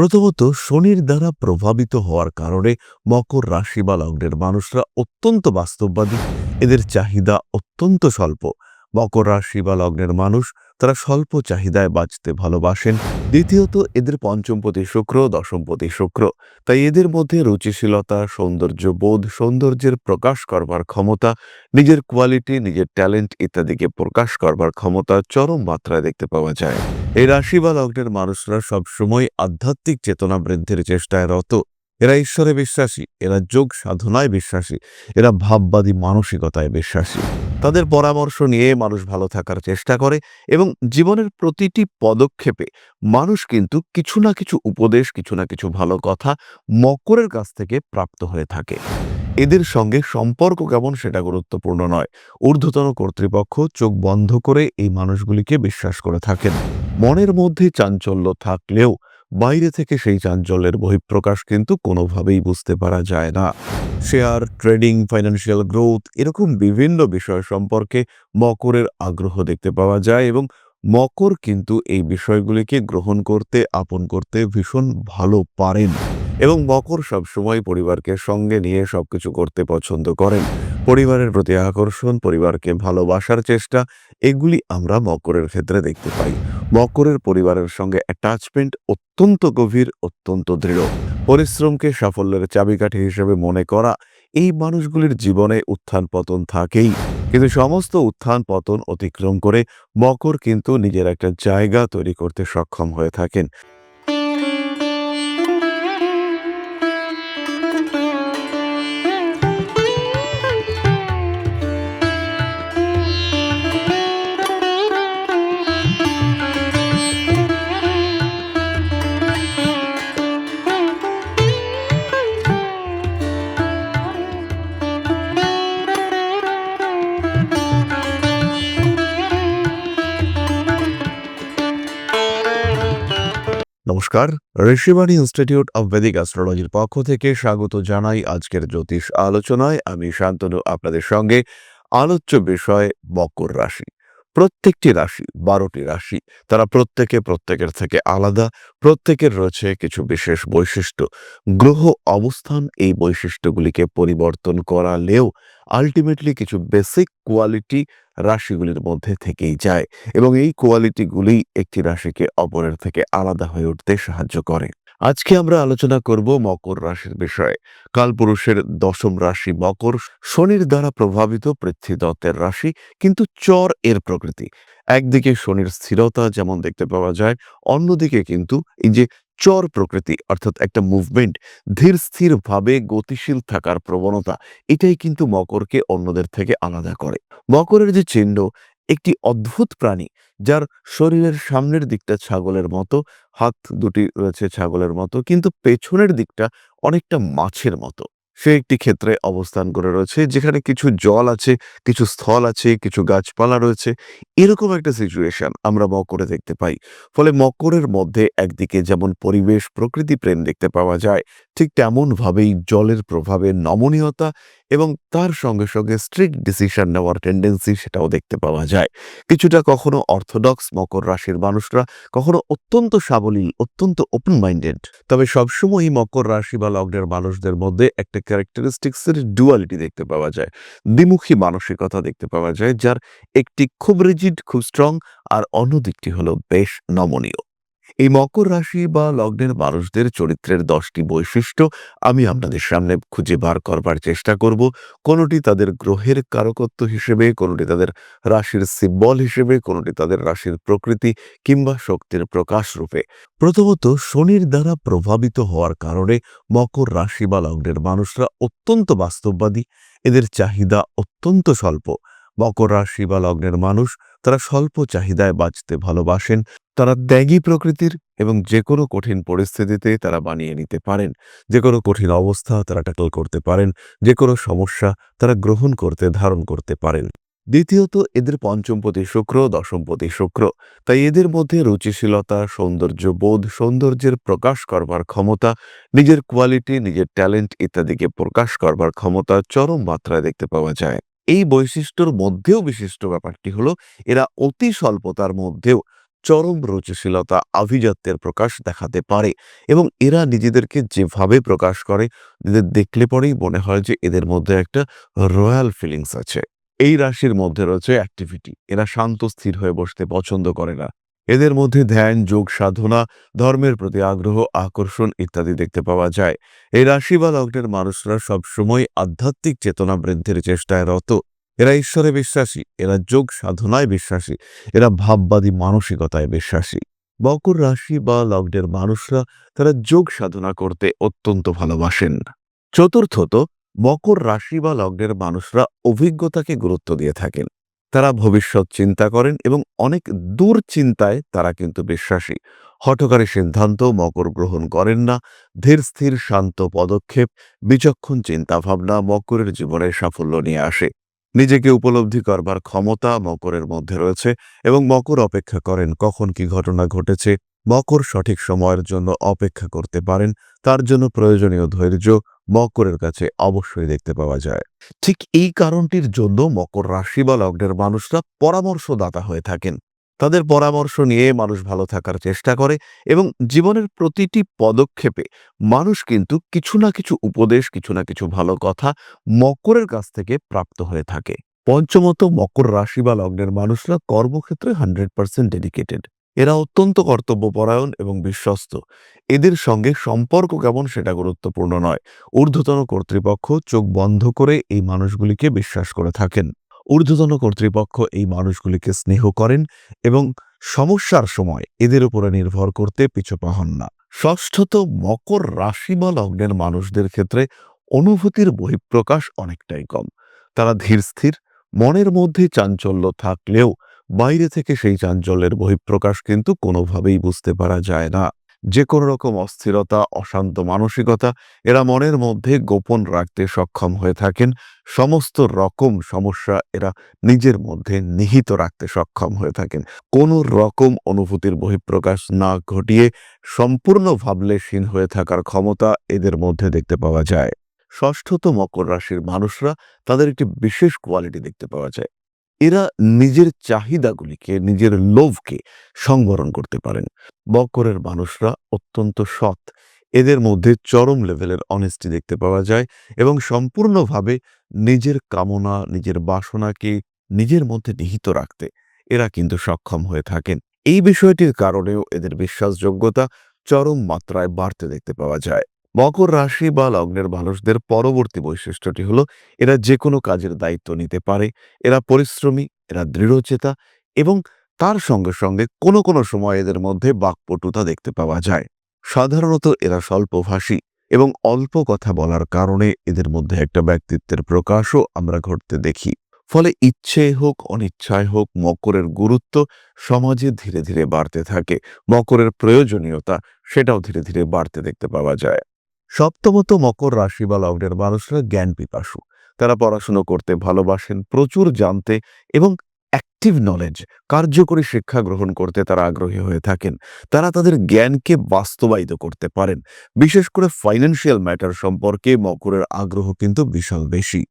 প্রথমত শনির দ্বারা প্রভাবিত হওয়ার কারণে মকর রাশি বা লগ্নের মানুষরা অত্যন্ত বাস্তববাদী। এদের চাহিদা অত্যন্ত স্বল্প। মকর রাশি বা লগ্নের মানুষ তারা স্বল্প চাহিদায় বাঁচতে ভালোবাসেন। দ্বিতীয়ত, এদের পঞ্চমপতি শুক্র, দশমপতি শুক্র। তাই এদের মধ্যে রুচিশীলতা, সৌন্দর্য বোধ, সৌন্দর্যের প্রকাশ করবার ক্ষমতা, নিজের কোয়ালিটি নিজের ট্যালেন্ট ইত্যাদিকে প্রকাশ করবার ক্ষমতা চরম মাত্রায় দেখতে পাওয়া যায়। এই রাশি বা লগ্নের মানুষরা সবসময় আধ্যাত্মিক চেতনা বৃদ্ধির চেষ্টায় রত। এরা ঈশ্বরে বিশ্বাসী, এরা যোগ সাধনায় বিশ্বাসী, এরা ভাববাদী মানসিকতায় বিশ্বাসী। তাদের পরামর্শ নিয়ে মানুষ ভালো থাকার চেষ্টা করে এবং জীবনের প্রতিটি পদক্ষেপে মানুষ কিন্তু কিছু না কিছু উপদেশ, কিছু না কিছু ভালো কথা মকরের কাছ থেকে প্রাপ্ত হয়ে থাকে। এদের সঙ্গে সম্পর্ক কেমন সেটা গুরুত্বপূর্ণ নয়। ঊর্ধ্বতন কর্তৃপক্ষ চোখ বন্ধ করে এই মানুষগুলিকে বিশ্বাস করে থাকেন। মনের মধ্যে চাঞ্চল্য থাকলেও বাইরে থেকে সেই চাঞ্চল্যের বহিঃপ্রকাশ কিন্তু কোনোভাবেই বুঝতে পারা যায় না। শেয়ার, ট্রেডিং, ফাইন্যান্সিয়াল গ্রোথ এরকম বিভিন্ন বিষয় সম্পর্কে মকরের আগ্রহ দেখতে পাওয়া যায় এবং মকর কিন্তু এই বিষয়গুলিকে গ্রহণ করতে, আপন করতে ভীষণ ভালো পারেন এবং মকর সবসময় পরিবারকে সঙ্গে নিয়ে সবকিছু করতে পছন্দ করেন। পরিবারের প্রতি আকর্ষণ, পরিবারকে ভালোবাসার চেষ্টা, এগুলি আমরা মকরের ক্ষেত্রে দেখতে পাই। মকরের পরিবারের সঙ্গে অ্যাটাচমেন্ট অত্যন্ত গভীর, অত্যন্ত দৃঢ়। পরিশ্রমকে সাফল্যের চাবিকাঠি হিসেবে মনে করা, এই মানুষগুলির জীবনে উত্থান পতন থাকেই। কিন্তু সমস্ত উত্থান পতন অতিক্রম করে মকর কিন্তু নিজের একটা জায়গা তৈরি করতে সক্ষম হয়ে থাকেন। নমস্কার। ঋষিবাণী ইনস্টিটিউট অব বেদিক অ্যাস্ট্রোলজির পক্ষ থেকে স্বাগত জানাই আজকের জ্যোতিষ আলোচনায়। আমি শান্তনু, আপনাদের সঙ্গে আলোচ্য বিষয় মকর রাশি। প্রত্যেকটি রাশি, বারোটি রাশি, তারা প্রত্যেকে প্রত্যেকের থেকে আলাদা, প্রত্যেকের রয়েছে কিছু বিশেষ বৈশিষ্ট্য। গ্রহ অবস্থান এই বৈশিষ্ট্যগুলিকে পরিবর্তন করালেও আলটিমেটলি কিছু বেসিক কোয়ালিটি রাশিগুলির মধ্যে থেকেই যায় এবং এই কোয়ালিটিগুলি একটি রাশিকে অপরের থেকে আলাদা হয়ে উঠতে সাহায্য করে। আজকে আমরা আলোচনা করব মকর রাশির বিষয়ে। কালপুরুষের দশম রাশি মকর, শনির দ্বারা প্রভাবিত পৃথ্বীদত্তের রাশি, কিন্তু চর এর প্রকৃতি। একদিকে শনির স্থিরতা যেমন দেখতে পাওয়া যায়, অন্যদিকে কিন্তু এই যে চর প্রকৃতি, অর্থাৎ একটা মুভমেন্ট ধীর স্থির ভাবে গতিশীল থাকার প্রবণতা, এটাই কিন্তু মকরকে অন্যদের থেকে আলাদা করে। মকরের যে চিহ্ন, একটি অদ্ভুত প্রাণী যার শরীরের সামনের দিকটা ছাগলের মতো, হাত দুটি রয়েছে ছাগলের মতো, কিন্তু পেছনের দিকটা অনেকটা মাছের মতো। সে একটি ক্ষেত্রে অবস্থান করে রয়েছে, যেখানে কিছু জল আছে, কিছু স্থল আছে, কিছু গাছপালা রয়েছে। এরকম একটা সিচুয়েশন আমরা মকরে দেখতে পাই। ফলে মকরের মধ্যে একদিকে যেমন পরিবেশ, প্রকৃতি প্রেম দেখতে পাওয়া যায়, ঠিক তেমন ভাবেই জলের প্রভাবে নমনীয়তা এবং তার সঙ্গে সঙ্গে স্ট্রিক্ট ডিসিশন নেওয়ার টেন্ডেন্সি সেটাও দেখতে পাওয়া যায়। কিছুটা কখনো অর্থোডক্স মকর রাশির মানুষরা, কখনো অত্যন্ত সাবলীল, অত্যন্ত ওপেন মাইন্ডেড তবে সবসময়ই মকর রাশি বা লগ্নের মানুষদের মধ্যে একটা ক্যারেক্টারিস্টিক্সের ডুয়ালিটি দেখতে পাওয়া যায়। দ্বিমুখী মানসিকতা দেখতে পাওয়া যায়, যার একটি খুব রিজিড খুব স্ট্রং আর অন্য দিকটি হলো বেশ নমনীয়। এই মকর রাশি বা লগ্নের মানুষদের চরিত্রের দশটি বৈশিষ্ট্য আমি আপনাদের সামনে খুঁজে বার করবার চেষ্টা করব। কোনোটি তাদের গ্রহের কারকত্ব হিসেবে, কোনোটি তাদের রাশির সিম্বল হিসেবে, কোনোটি তাদের রাশির প্রকৃতি কিংবা শক্তির প্রকাশ রূপে। প্রথমত, শনির দ্বারা প্রভাবিত হওয়ার কারণে মকর রাশি বা লগ্নের মানুষরা অত্যন্ত বাস্তববাদী। এদের চাহিদা অত্যন্ত স্বল্প। মকর রাশি বা লগ্নের মানুষ তারা স্বল্প চাহিদায় বাঁচতে ভালোবাসেন, তারা ত্যাগী প্রকৃতির এবং যে কোনো কঠিন পরিস্থিতিতে তারা বানিয়ে নিতে পারেন। যে কোনো কঠিন অবস্থা তারা ট্যাকল করতে পারেন যে কোনো সমস্যা তারা গ্রহণ করতে, ধারণ করতে পারেন। দ্বিতীয়ত, এদের পঞ্চমপতি শুক্র, দশমপতি শুক্র। তাই এদের মধ্যে রুচিশীলতা, সৌন্দর্য বোধ, সৌন্দর্যের প্রকাশ করবার ক্ষমতা, নিজের কোয়ালিটি নিজের ট্যালেন্ট ইত্যাদিকে প্রকাশ করবার ক্ষমতা চরম মাত্রায় দেখতে পাওয়া যায়। এই বৈশিষ্ট্যর মধ্যেও বিশিষ্ট ব্যাপারটি হলো, এরা অতি স্বল্পতার মধ্যেও চরম রুচিশীলতা, আভিজাত্যের প্রকাশ দেখাতে পারে এবং এরা নিজেদেরকে যেভাবে প্রকাশ করে, এদের দেখলে পরেই মনে হয় যে এদের মধ্যে একটা রয়্যাল ফিলিংস আছে। এই রাশির মধ্যে রয়েছে অ্যাক্টিভিটি। এরা শান্ত, স্থির হয়ে বসতে পছন্দ করে না। এদের মধ্যে ধ্যান, যোগ, সাধনা, ধর্মের প্রতি আগ্রহ, আকর্ষণ ইত্যাদি দেখতে পাওয়া যায়। এই রাশি বা লগ্নের মানুষরা সবসময় আধ্যাত্মিক চেতনা বৃদ্ধির চেষ্টায় রত। এরা ঈশ্বরে বিশ্বাসী, এরা যোগ, সাধনায় বিশ্বাসী, এরা ভাববাদী মানসিকতায় বিশ্বাসী। বকর রাশি বা লগ্নের মানুষরা তারা যোগ, সাধনা করতে অত্যন্ত ভালোবাসেন। চতুর্থত, মকর রাশি বা লগ্নের মানুষরা অভিজ্ঞতাকে গুরুত্ব দিয়ে থাকেন। তারা ভবিষ্যৎ চিন্তা করেন এবং অনেক দূর চিন্তায় তারা কিন্তু বিশ্বাসী। হঠকারী সিদ্ধান্ত মকর গ্রহণ করেন না। ধীর স্থির শান্ত পদক্ষেপ, বিচক্ষণ চিন্তাভাবনা মকরের জীবনে সাফল্য নিয়ে আসে। নিজেকে উপলব্ধি করবার ক্ষমতা মকরের মধ্যে রয়েছে এবং মকর অপেক্ষা করেন কখন কি ঘটনা ঘটেছে, মকর সঠিক সময়ের জন্য অপেক্ষা করতে পারেন, তার জন্য প্রয়োজনীয় ধৈর্য মকরের কাছে অবশ্যই দেখতে পাওয়া যায়। ঠিক এই কারণটির জন্য মকর রাশি বা লগ্নের মানুষরা পরামর্শদাতা হয়ে থাকেন। তাদের পরামর্শ নিয়ে মানুষ ভালো থাকার চেষ্টা করে এবং জীবনের প্রতিটি পদক্ষেপে মানুষ কিন্তু কিছু না কিছু উপদেশ, কিছু না কিছু ভালো কথা মকরের কাছ থেকে প্রাপ্ত হয়ে থাকে। পঞ্চমত, মকর রাশি বা লগ্নের মানুষরা কর্মক্ষেত্রে হান্ড্রেড পার্সেন্ট ডেডিকেটেড এরা অত্যন্ত কর্তব্যপরায়ণ এবং বিশ্বস্ত। এদের সঙ্গে সম্পর্ক কেমন সেটা গুরুত্বপূর্ণ নয়। ঊর্ধ্বতন কর্তৃপক্ষ চোখ বন্ধ করে এই মানুষগুলিকে বিশ্বাস করে থাকেন। ঊর্ধ্বতন কর্তৃপক্ষ এই মানুষগুলিকে স্নেহ করেন এবং সমস্যার সময় এদের উপরে নির্ভর করতে পিছপা হন না। ষষ্ঠত, মকর রাশি বা লগ্নের মানুষদের ক্ষেত্রে অনুভূতির বহিঃপ্রকাশ অনেকটাই কম। তারা ধীর স্থির, মনের মধ্যে চাঞ্চল্য থাকলেও বাইরে থেকে সেই চাঞ্চল্যের বহিঃপ্রকাশ কিন্তু কোনোভাবেই বুঝতে পারা যায় না। যে কোনো রকম অস্থিরতা, অশান্ত মানসিকতা, এরা মনের মধ্যে গোপন রাখতে সক্ষম হয়ে থাকেন। সমস্ত রকম সমস্যা এরা নিজের মধ্যে নিহিত রাখতে সক্ষম হয়ে থাকেন। কোনো রকম অনুভূতির বহিঃপ্রকাশ না ঘটিয়ে সম্পূর্ণ ভাবলেশীন হয়ে থাকার ক্ষমতা এদের মধ্যে দেখতে পাওয়া যায়। ষষ্ঠত মকর রাশির মানুষরা তাদের একটি বিশেষ কোয়ালিটি দেখতে পাওয়া যায়। এরা নিজের চাহিদাগুলিকে, নিজের লোভকে সংবরণ করতে পারেন। মকরের মানুষরা অত্যন্ত সৎ। এদের মধ্যে চরম লেভেলের অনেস্টি দেখতে পাওয়া যায় এবং সম্পূর্ণভাবে নিজের কামনা, নিজের বাসনাকে নিজের মধ্যে নিহিত রাখতে এরা কিন্তু সক্ষম হয়ে থাকেন। এই বিষয়টির কারণেও এদের বিশ্বাসযোগ্যতা চরম মাত্রায় বাড়তে দেখতে পাওয়া যায়। মকর রাশি বা লগ্নের মানুষদের পরবর্তী বৈশিষ্ট্যটি হলো, এরা যে কোনো কাজের দায়িত্ব নিতে পারে। এরা পরিশ্রমী, এরা দৃঢ়চেতা এবং তার সঙ্গে সঙ্গে কোনো কোনো সময় এদের মধ্যে বাকপটুতা দেখতে পাওয়া যায়। সাধারণত এরা স্বল্পভাষী এবং অল্প কথা বলার কারণে এদের মধ্যে একটা ব্যক্তিত্বের প্রকাশও আমরা ঘটতে দেখি। ফলে ইচ্ছে হোক, অনিচ্ছায় হোক, মকরের গুরুত্ব সমাজে ধীরে ধীরে বাড়তে থাকে। মকরের প্রয়োজনীয়তা সেটাও ধীরে ধীরে বাড়তে দেখতে পাওয়া যায়। সপ্তমত মকর রাশি বা লগ্নের মানুষরা জ্ঞান পিপাসু। তারা পড়াশুনো করতে ভালোবাসেন, প্রচুর জানতে এবং অ্যাক্টিভ নলেজ কার্যকরী শিক্ষা গ্রহণ করতে তারা আগ্রহী হয়ে থাকেন। তারা তাদের জ্ঞানকে বাস্তবায়িত করতে পারেন। বিশেষ করে ফাইন্যান্সিয়াল ম্যাটার সম্পর্কে মকরের আগ্রহ কিন্তু বিশাল বেশি।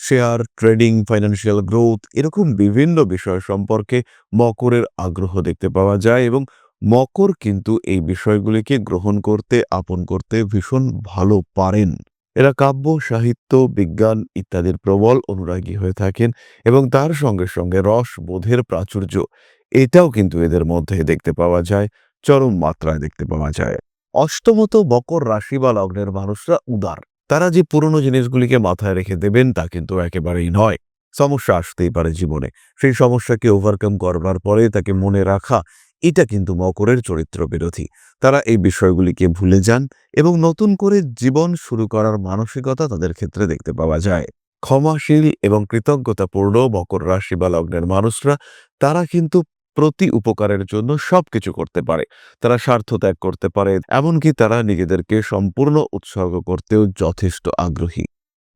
শেয়ার ট্রেডিং ফাইন্যান্সিয়াল গ্রোথ এরকম বিভিন্ন বিষয় সম্পর্কে মকরের আগ্রহ দেখতে পাওয়া যায় এবং মকর কিন্তু এই বিষয়গুলিকে গ্রহণ করতে, আপন করতে ভীষণ ভালো পারেন। এরা কাব্য, সাহিত্য, বিজ্ঞান ইত্যাদির প্রবল অনুরাগী হয়ে থাকেন এবং তার সঙ্গে সঙ্গে রস, বোধের প্রাচুর্য এটাও কিন্তু এদের মধ্যে দেখতে পাওয়া যায়, চরম মাত্রায় দেখতে পাওয়া যায়। অষ্টমত, মকর রাশি বা লগ্নের মানুষরা উদার। তারা যে পুরনো জিনিসগুলিকে মাথায় রেখে দেবেন তা কিন্তু একেবারেই নয়। সমস্যা আসতেই পারে জীবনে। সেই সমস্যাকে ওভারকাম করবার পরে তাকে মনে রাখা এটা কিন্তু মকরের চরিত্র বিরোধী। তারা এই বিষয়গুলিকে ভুলে যান এবং নতুন করে জীবন শুরু করার মানসিকতা তাদের ক্ষেত্রে দেখতে পাওয়া যায়। ক্ষমাশীল এবং কৃতজ্ঞতাপূর্ণ মকর রাশি বা লগ্নের মানুষরা, তারা কিন্তু প্রতি উপকারের জন্য সবকিছু করতে পারে। তারা স্বার্থ ত্যাগ করতে পারে, এমনকি তারা নিজেদেরকে সম্পূর্ণ উৎসর্গ করতেও যথেষ্ট আগ্রহী।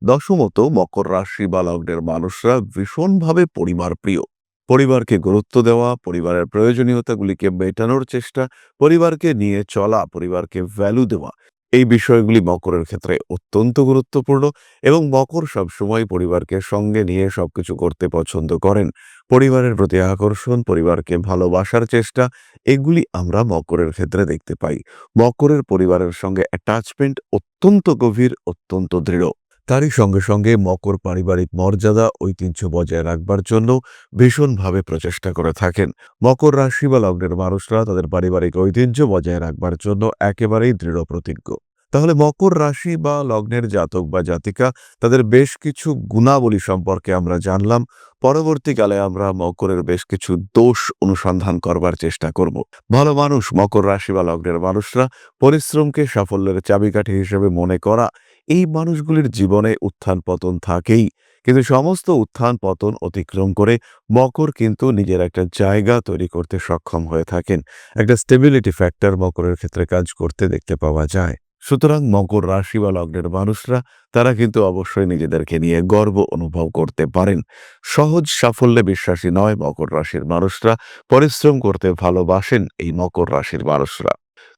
দশমত, মকর রাশি বা লগ্নের মানুষরা ভীষণভাবে পরিবার প্রিয়। পরিবারকে গুরুত্ব দেওয়া, পরিবারের প্রয়োজনীয়তাগুলিকে মেটানোর চেষ্টা, পরিবারকে নিয়ে চলা, পরিবারকে ভ্যালু দেওয়া, এই বিষয়গুলি মকরের ক্ষেত্রে অত্যন্ত গুরুত্বপূর্ণ এবং মকর সবসময় পরিবারকে সঙ্গে নিয়ে সবকিছু করতে পছন্দ করেন। পরিবারের প্রতি আকর্ষণ, পরিবারকে ভালোবাসার চেষ্টা, এগুলি আমরা মকরের ক্ষেত্রে দেখতে পাই। মকরের পরিবারের সঙ্গে অ্যাটাচমেন্ট অত্যন্ত গভীর, অত্যন্ত দৃঢ়। তারই সঙ্গে সঙ্গে মকর পারিবারিক মর্যাদা ঐতিহ্য বজায় রাখবার জন্য ভীষণভাবে প্রচেষ্টা করে থাকেন। মকর রাশি বা লগ্নের মানুষরা তাদের পারিবারিক ঐতিহ্য বজায় রাখবার জন্য একেবারেই দৃঢ় প্রতিজ্ঞ তাহলে মকর রাশি বা লগ্নের জাতক বা জাতিকা, তাদের বেশ কিছু গুণাবলী সম্পর্কে আমরা জানলাম। পরবর্তীকালে আমরা মকরের বেশ কিছু দোষ অনুসন্ধান করবার চেষ্টা করব। ভালো মানুষ, মকর রাশি বা লগ্নের মানুষরা পরিশ্রমকে সাফল্যের চাবিকাঠি হিসেবে মনে করা, এই মানুষগুলির জীবনে উত্থান পতন থাকেই। কিন্তু সমস্ত উত্থান পতন অতিক্রম করে মকর কিন্তু নিজের একটা জায়গা তৈরি করতে সক্ষম হয়ে থাকেন। একটা স্টেবিলিটি ফ্যাক্টর মকরের ক্ষেত্রে কাজ করতে দেখতে পাওয়া যায়। সুতরাং মকর রাশি বা লগ্নের মানুষরা, তারা কিন্তু অবশ্যই নিজেদেরকে নিয়ে গর্ব অনুভব করতে পারেন। সহজ সাফল্যে বিশ্বাসী নয় মকর রাশির মানুষরা, পরিশ্রম করতে ভালোবাসেন এই মকর রাশির মানুষরা।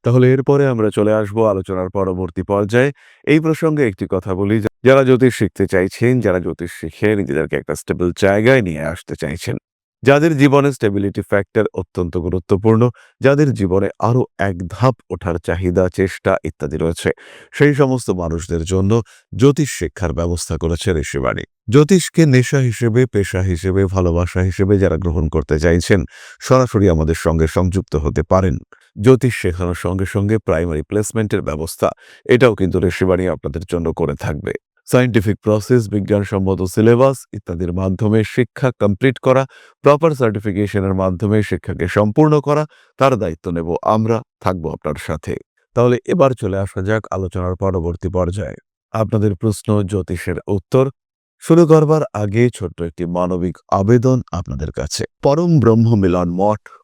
তাহলে এরপরে আমরা চলে আসব আলোচনার পরবর্তী পর্যায়ে। এই প্রসঙ্গে একটি কথা বলি, যারা জ্যোতিষ শিখতে চাইছেন, যারা জ্যোতিষ শিখে নিজেদেরকে একটা স্টেবল জায়গায় নিয়ে আসতে চাইছেন। যাদের জীবনে স্টেবিলিটি ফ্যাক্টর অত্যন্ত গুরুত্বপূর্ণ, যাদের জীবনে আরও এক ধাপ ওঠার চাহিদা, চেষ্টা ইত্যাদি রয়েছে। সেই সমস্ত মানুষদের জন্য জ্যোতিষ শিক্ষার ব্যবস্থা করেছে ঋষিবাণী। জ্যোতিষকে নেশা হিসেবে, পেশা হিসেবে, ভালোবাসা হিসেবে যারা গ্রহণ করতে চাইছেন, সরাসরি আমাদের সঙ্গে সংযুক্ত হতে পারেন। জ্যোতিষ শেখানোর সঙ্গে সঙ্গে প্রাইমারি প্লেসমেন্টের ব্যবস্থা, এটাও কিন্তু ঋষিবাণী আপনাদের জন্য করে থাকবে। সায়েন্টিফিক প্রসেস বিজ্ঞানসম্মত সিলেবাস ইত্যাদির মাধ্যমে শিক্ষা কমপ্লিট করা প্রপার সার্টিফিকেশনের মাধ্যমে শিক্ষাকে সম্পূর্ণ করা, তার দায়িত্ব নেব আমরা, থাকব আপনার সাথে। তাহলে এবার চলে আসা যাক আলোচনার পরবর্তী পর্যায়ে। আপনাদের প্রশ্ন, জ্যোতিষের উত্তর। শুরু করবার আগে ছোট্ট একটি মানবিক আবেদন আপনাদের কাছে। পরম ব্রহ্ম মিলন মঠ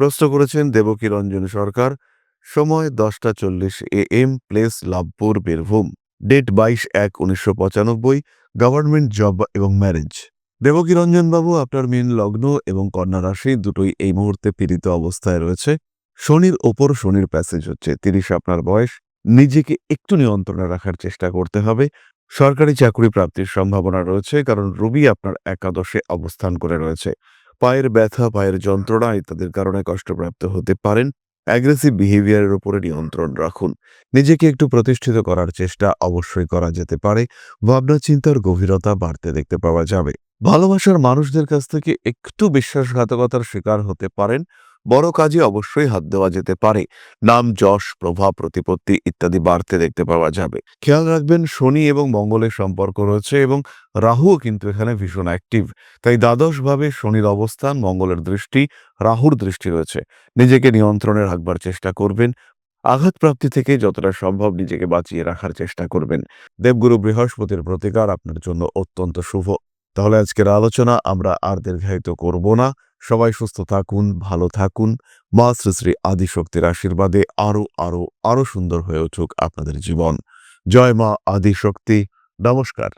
প্রশ্ন করেছেন দেবকী রঞ্জন সরকার, সময় দশটা চল্লিশ A M place Labhpur, Birbhum. Date বাইশ এক উনিশশো পঁচানব্বই গভর্নমেন্ট জব এবং ম্যারেজ দেবকী রঞ্জন বাবু, আপনার মীন লগ্ন এবং কন্যা রাশি দুটোই এই মুহূর্তে পীড়িত অবস্থায় রয়েছে। শনির ওপর শনির প্যাসেজ হচ্ছে তিরিশ আপনার বয়স। নিজেকে একটু নিয়ন্ত্রণে রাখার চেষ্টা করতে হবে। সরকারি চাকরি প্রাপ্তির সম্ভাবনা রয়েছে, কারণ রবি আপনার একাদশে অবস্থান করে রয়েছে। পায়ের ব্যথা, পায়ের যন্ত্রণা ইত্যাদির কারণে কষ্টপ্রাপ্ত হতে পারেন। অ্যাগ্রেসিভ বিহেভিয়ারের উপরে নিয়ন্ত্রণ রাখুন। নিজেকে একটু প্রতিষ্ঠিত করার চেষ্টা অবশ্যই করা যেতে পারে। ভাবনা, চিন্তার গভীরতা বাড়তে দেখতে পাওয়া যাবে। ভালোবাসার মানুষদের কাছ থেকে একটু বিশ্বাসঘাতকতার শিকার হতে পারেন। বড় কাজে অবশ্যই হাত দেওয়া যেতে পারে। নাম, যশ প্রভাব প্রতিপত্তি ইত্যাদি বাড়তে দেখতে পাওয়া যাবে। খেয়াল রাখবেন, শনি এবং মঙ্গলের সম্পর্ক রয়েছে এবং রাহুও কিন্তু এখানে ভীষণ অ্যাক্টিভ তাই দ্বাদশভাবে শনির অবস্থান, মঙ্গলের দৃষ্টি, রাহুর দৃষ্টি রয়েছে। নিজেকে নিয়ন্ত্রণে রাখবার চেষ্টা করবেন। আঘাত প্রাপ্তি থেকে যতটা সম্ভব নিজেকে বাঁচিয়ে রাখার চেষ্টা করবেন। দেবগুরু বৃহস্পতির প্রতিকার আপনার জন্য অত্যন্ত শুভ। তাহলে আজকের আলোচনা আমরা আর দীর্ঘায়িত করব না। সবাই সুস্থ থাকুন, ভালো থাকুন। মা শ্রী শ্রী আদিশক্তির আশীর্বাদে আরও আরও আরও সুন্দর হয়ে উঠুক আপনাদের জীবন। জয় মা আদিশক্তি। নমস্কার।